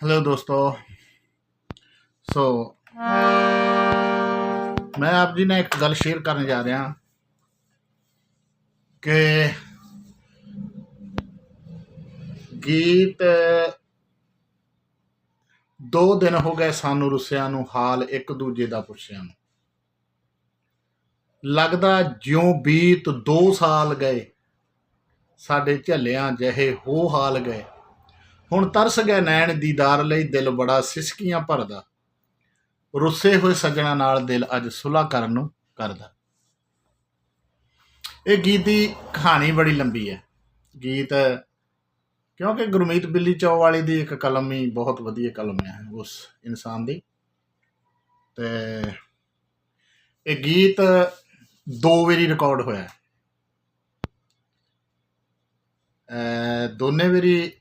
Hello दोस्तों ਸੋ ਮੈਂ ਆਪ ਜੀ ਨਾਲ ਇੱਕ ਗੱਲ ਸ਼ੇਅਰ ਕਰਨ ਜਾ ਰਿਹਾ ਕਿ ਗੀਤ ਦੋ ਦਿਨ ਹੋ ਗਏ ਸਾਨੂੰ ਰੁੱਸਿਆਂ ਨੂੰ ਹਾਲ ਇੱਕ ਦੂਜੇ ਦਾ ਪੁੱਛਿਆਂ ਨੂੰ ਲੱਗਦਾ ਜਿਉਂ ਬੀਤ 2 ਸਾਲ ਗਏ ਸਾਡੇ ਝੱਲਿਆਂ ਜਿਹੇ ਹੋ ਹਾਲ ਗਏ ਹੁਣ ਤਰਸ ਗਏ ਨੈਣ ਦੀਦਾਰ ਲਈ ਦਿਲ ਬੜਾ ਸਿਸਕੀਆਂ ਭਰਦਾ। ਰੁੱਸੇ ਹੋਏ ਸੱਜਣਾ ਨਾਲ ਦਿਲ ਅੱਜ ਸੁਲਾ ਕਰਨ ਨੂੰ ਕਰਦਾ। ਇਹ ਗੀਤ ਦੀ ਕਹਾਣੀ ਬੜੀ ਲੰਬੀ ਹੈ। ਗੀਤ ਕਿਉਂਕਿ ਗੁਰਮੀਤ ਬਿੱਲੀ ਚੌ ਵਾਲੀ ਦੀ ਇੱਕ ਕਲਮ ਹੀ ਬਹੁਤ ਵਧੀਆ ਕਲਮ ਹੈ ਉਸ ਇਨਸਾਨ ਦੀ। ਤੇ ਇਹ ਗੀਤ ਦੋ ਵਾਰੀ ਰਿਕਾਰਡ ਹੋਇਆ ਅ ਦੋਨੇ ਵਾਰੀ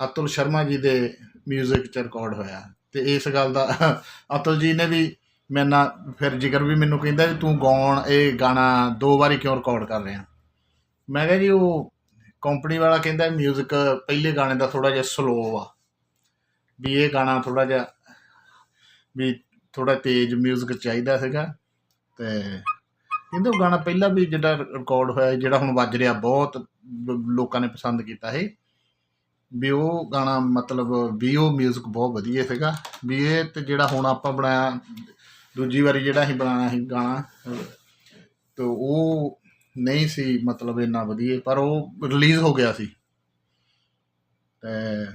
ਅਤੁਲ ਸ਼ਰਮਾ ਜੀ ਦੇ 뮤직 ਚ ਰਿਕਾਰਡ ਹੋਇਆ ਤੇ ਇਸ ਗੱਲ ਦਾ ਅਤੁਲ ਜੀ ਨੇ ਵੀ ਮੇਰੇ ਨਾਲ ਫਿਰ ਜ਼ਿਕਰ ਵੀ ਮੈਨੂੰ ਕਹਿੰਦਾ ਵੀ ਤੂੰ ਗਾਉਣ ਇਹ ਗਾਣਾ ਦੋ ਵਾਰੀ ਕਿਉਂ ਰਿਕਾਰਡ ਕਰ ਰਿਹਾ ਮੈਂ ਕਿਹਾ ਜੀ ਉਹ ਕੰਪਨੀ ਵਾਲਾ ਕਹਿੰਦਾ 뮤직 ਪਹਿਲੇ ਗਾਣੇ ਦਾ ਥੋੜਾ ਜਿਹਾ ਸਲੋ ਆ ਵੀ ਇਹ ਗਾਣਾ ਥੋੜਾ ਜਿਹਾ ਵੀ ਥੋੜਾ ਤੇਜ਼ 뮤직 ਚਾਹੀਦਾ ਸੀਗਾ ਤੇ ਕਹਿੰਦੇ ਉਹ ਗਾਣਾ ਪਹਿਲਾਂ ਵੀ ਜਿਹੜਾ ਰਿਕਾਰਡ ਹੋਇਆ ਜਿਹੜਾ ਹੁਣ ਵੱਜ ਰਿਹਾ ਬਹੁਤ ਲ- ਲੋਕਾਂ ਨੇ ਪਸੰਦ ਕੀਤਾ ਹੈ ਵੀ ਉਹ ਗਾਣਾ ਮਤਲਬ ਵੀ ਉਹ 뮤직 ਬਹੁਤ ਵਧੀਆ ਸੀਗਾ। ਵੀ ਇਹ ਤੇ ਜਿਹੜਾ ਹੁਣ ਆਪਾਂ ਬਣਾਇਆ, ਦੂਜੀ ਵਾਰੀ ਜਿਹੜਾ ਅਸੀਂ ਬਣਾਇਆ ਸੀ ਗਾਣਾ, ਤੇ ਉਹ ਨਹੀਂ ਸੀ ਮਤਲਬ ਇੰਨਾ ਵਧੀਆ, ਪਰ ਉਹ ਰਿਲੀਜ਼ ਹੋ ਗਿਆ ਸੀ। ਤੇ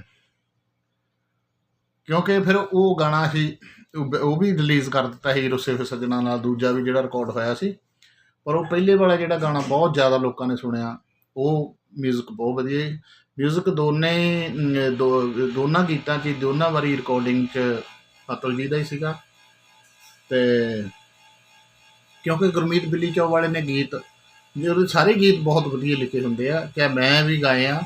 ਕਿਉਂਕਿ ਫਿਰ ਉਹ ਗਾਣਾ ਸੀ ਉਹ ਵੀ ਰਿਲੀਜ਼ ਕਰ ਦਿੱਤਾ ਸੀ ਰੁੱਸੇ ਹੋਏ ਸੱਜਣਾ ਨਾਲ ਦੂਜਾ ਵੀ ਜਿਹੜਾ ਰਿਕਾਰਡ ਹੋਇਆ ਸੀ। ਪਰ ਉਹ ਪਹਿਲੇ ਵਾਲਾ ਜਿਹੜਾ ਗਾਣਾ ਬਹੁਤ ਜ਼ਿਆਦਾ ਲੋਕਾਂ ਨੇ ਸੁਣਿਆ, ਉਹ ਮਿਊਜ਼ਿਕ ਬਹੁਤ ਵਧੀਆ ਜੀ। ਮਿਊਜ਼ਿਕ ਦੋਨੇ ਦੋਨਾਂ ਗੀਤਾਂ 'ਚ ਦੋਨਾਂ ਵਾਰੀ ਰਿਕਾਰਡਿੰਗ 'ਚ ਅਤਲ ਜੀ ਦਾ ਹੀ ਸੀਗਾ। ਤੇ ਕਿਉਂਕਿ ਗੁਰਮੀਤ ਬਿੱਲੀ ਚੌ ਵਾਲੇ ਨੇ ਗੀਤ ਜਿਹੜੇ ਸਾਰੇ ਗੀਤ ਬਹੁਤ ਵਧੀਆ ਲਿਖੇ ਹੁੰਦੇ ਆ ਕਿ ਮੈਂ ਵੀ ਗਾਏ ਆ,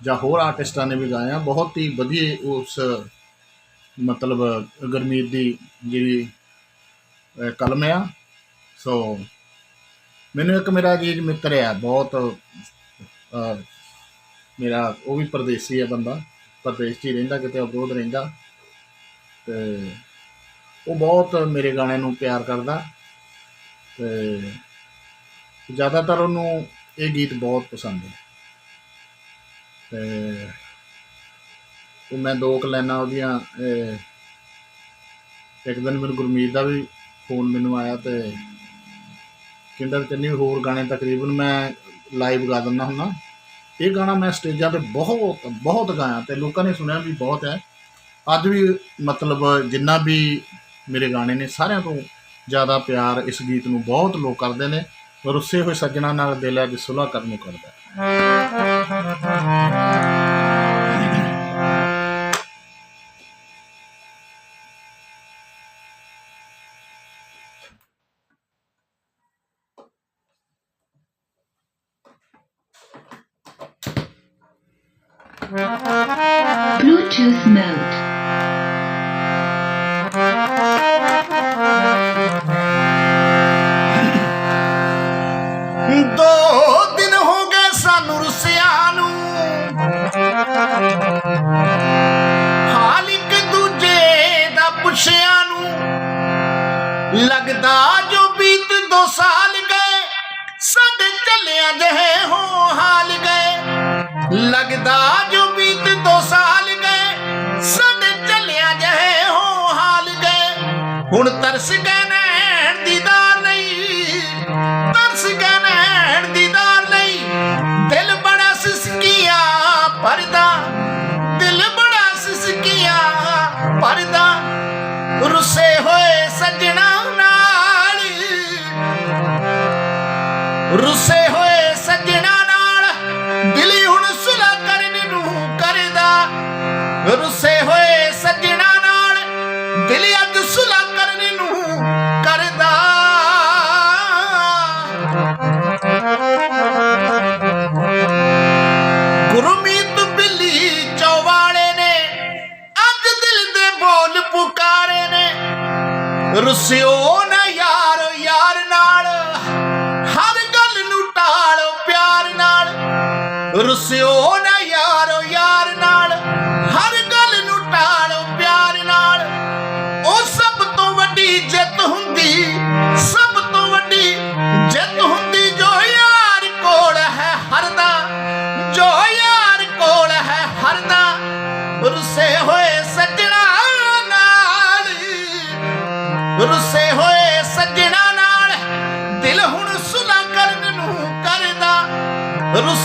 ਜਾਂ ਹੋਰ ਆਰਟਿਸਟਾਂ ਨੇ ਵੀ ਗਾਏ ਆ, ਬਹੁਤ ਹੀ ਵਧੀਆ ਉਸ, ਮਤਲਬ ਗੁਰਮੀਤ ਦੀ ਜਿਹੜੀ ਕਲਮ ਆ। ਸੋ, ਮੈਨੂੰ ਇੱਕ ਮੇਰਾ ਜੀ ਮਿੱਤਰ ਆ, ਬਹੁਤ ਮੇਰਾ ਉਹ ਵੀ ਪਰਦੇਸੀ ਆ ਬੰਦਾ, ਪਰਦੇਸ 'ਚ ਹੀ ਰਹਿੰਦਾ, ਕਿਤੇ ਅਬਰੋਡ ਰਹਿੰਦਾ। ਤੇ ਉਹ ਬਹੁਤ ਮੇਰੇ ਗਾਣੇ ਨੂੰ ਪਿਆਰ ਕਰਦਾ। ਤੇ ਜ਼ਿਆਦਾਤਰ ਉਹਨੂੰ ਇਹ ਗੀਤ ਬਹੁਤ ਪਸੰਦ ਹੈ ਤੇ ਉਹ ਮੈਂ ਦੋ ਕੁ ਲਾਈਨਾਂ ਉਹਦੀਆਂ ਇੱਕ ਦਿਨ ਮੈਨੂੰ ਗੁਰਮੀਤ ਦਾ ਵੀ ਫੋਨ ਮੈਨੂੰ ਆਇਆ ਤੇ ਕਹਿੰਦਾ ਵੀ ਚੰਨੀ ਹੋਰ ਗਾਣੇ ਤਕਰੀਬਨ ਮੈਂ ਲਾਈਵ ਗਾ ਦਿੰਦਾ ਹੁੰਦਾ। ਇਹ ਗਾਣਾ ਮੈਂ ਸਟੇਜਾਂ ਤੇ ਬਹੁਤ ਬਹੁਤ ਗਾਇਆ ਤੇ ਲੋਕਾਂ ਨੇ ਸੁਣਿਆ ਵੀ ਬਹੁਤ ਹੈ। ਅੱਜ ਵੀ ਮਤਲਬ ਜਿੰਨਾ ਵੀ ਮੇਰੇ ਗਾਣੇ ਨੇ ਸਾਰਿਆਂ ਤੋਂ ਜ਼ਿਆਦਾ ਪਿਆਰ ਇਸ ਗੀਤ ਨੂੰ ਬਹੁਤ ਲੋਕ ਕਰਦੇ ਨੇ। ਰੁੱਸੇ ਹੋਏ ਸੱਜਣਾ ਨਾਲ ਦਿਲ ਅੱਜ ਸੁਲਾ ਕਰਨ ਨੂੰ ਕਰਦਾ Bluetooth mode. ਦੋ ਦਿਨ ਹੋ ਗਏ ਸਾਨੂੰ ਰੁੱਸਿਆਂ ਨੂੰ। ਹਾਲ ਇੱਕ ਦੂਜੇ ਦਾ ਪੁੱਛਿਆਂ ਨੂੰ। ਲੱਗਦਾ ਜੋ ਬੀਤ ਦੋ ਸਾਲ ਗਏ, ਸਾਡੇ ਚੱਲਿਆਂ ਜਿਹੇ ਹੋ ਹਾਲ ਗਏ। ਲੱਗਦਾ ਜੋ ਹੁਣ ਤਰਸ ਗਏ ਨੈਣ ਦੀਦਾਰ ਨਹੀਂ, ਤਰਸ ਗਏ ਨੈਣ ਦੀਦਾਰ ਨਹੀਂ। ਦਿਲ ਬੜਾ ਸਿਸਕੀਆ ਪਰਦਾ ਦਿਲ ਬੜਾ ਸਿਸਕੀਆ ਪਰਦਾ ਰੁੱਸੇ ਹੋਏ ਸੱਜਣਾ ਨਾਲ, ਰੁੱਸੇ ਹੋਏ ਰੁਸਿਓ ਨਾ ਯਾਰ ਯਾਰ ਨਾਲ। ਹਰ ਗੱਲ ਨੂੰ ਟਾਲੋ ਪਿਆਰ ਨਾਲ। ਰੁਸਿਓ ਨਾ ਯਾਰ ਯਾਰ ਨਾਲ। ਹਰ ਗੱਲ ਨੂੰ ਟਾਲੋ ਪਿਆਰ ਨਾਲ। ਉਹ ਸਭ ਤੋਂ ਵੱਡੀ ਜਿੱਤ ਹੁੰਦੀ, ਸਭ ਤੋਂ ਵੱਡੀ ਜਿੱਤ ਹੁੰਦੀ ਜੋ ਯਾਰ ਕੋਲ ਹੈ ਹਰਦਾ। ਜੋ ਯਾਰ ਕੋਲ ਹੈ ਹਰਦਾ। ਰੁਸੇ ਹੋਏ Eu não.